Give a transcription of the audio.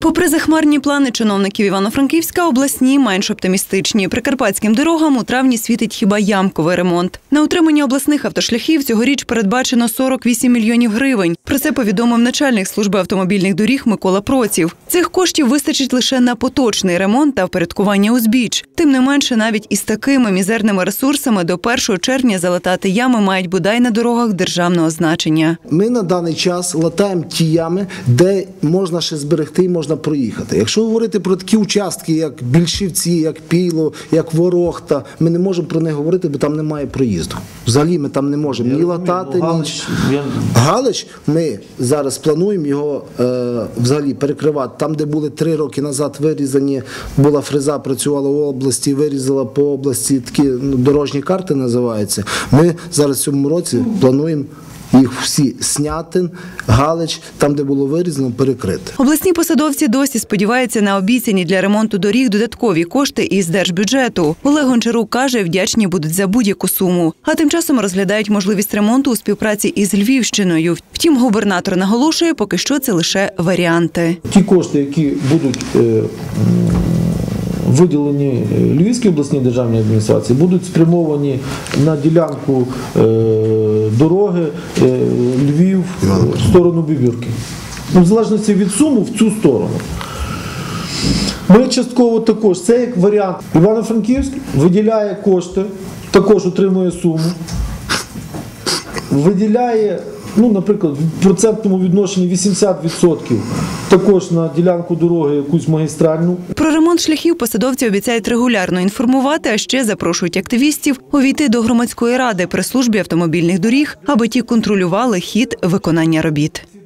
Попри захмарні плани чиновників Івано-Франківська, обласні менш оптимістичні. Прикарпатським дорогам у травні світить хіба ямковий ремонт. На утримання обласних автошляхів цьогоріч передбачено 48 мільйонів гривень. Про це повідомив начальник служби автомобільних доріг Микола Проців. Цих коштів вистачить лише на поточний ремонт та впорядкування узбіч. Тим не менше, навіть із такими мізерними ресурсами до 1 червня залатати ями мають бодай на дорогах державного значення. Ми на даний час латаємо ті ями, де можна ще зберегти і можна проїхати. Якщо говорити про такі участки, як Більшівці, як Піло, як Ворохта, ми не можемо про них говорити, бо там немає проїзду. Взагалі ми там не можемо ні латати, ні. Галич, Галич, ми зараз плануємо його е, взагалі перекривати. Там, де були три роки назад вирізані, була фреза, працювала в області, вирізала по області такі ну, дорожні карти називаються. Ми зараз в цьому році плануємо їх всі снятин, Галич, там, де було вирізано, перекрити. Обласні посадовці досі сподіваються на обіцяні для ремонту доріг додаткові кошти із держбюджету. Олег Гончарук каже, вдячні будуть за будь-яку суму. А тим часом розглядають можливість ремонту у співпраці із Львівщиною. Втім, губернатор наголошує, поки що це лише варіанти. Ті кошти, які будуть е, виділені е, Львівській обласній державній адміністрації, будуть спрямовані на ділянку е, дороги е, Львів в сторону Бібірки. Ну, в залежності від суму в цю сторону. Ми частково також, це як варіант. Івано-Франківськ виділяє кошти, також отримує суму виділяє, ну, наприклад, в процентному відношенні 80% також на ділянку дороги якусь магістральну. Про ремонт шляхів посадовці обіцяють регулярно інформувати, а ще запрошують активістів увійти до громадської ради при службі автомобільних доріг, аби ті контролювали хід виконання робіт.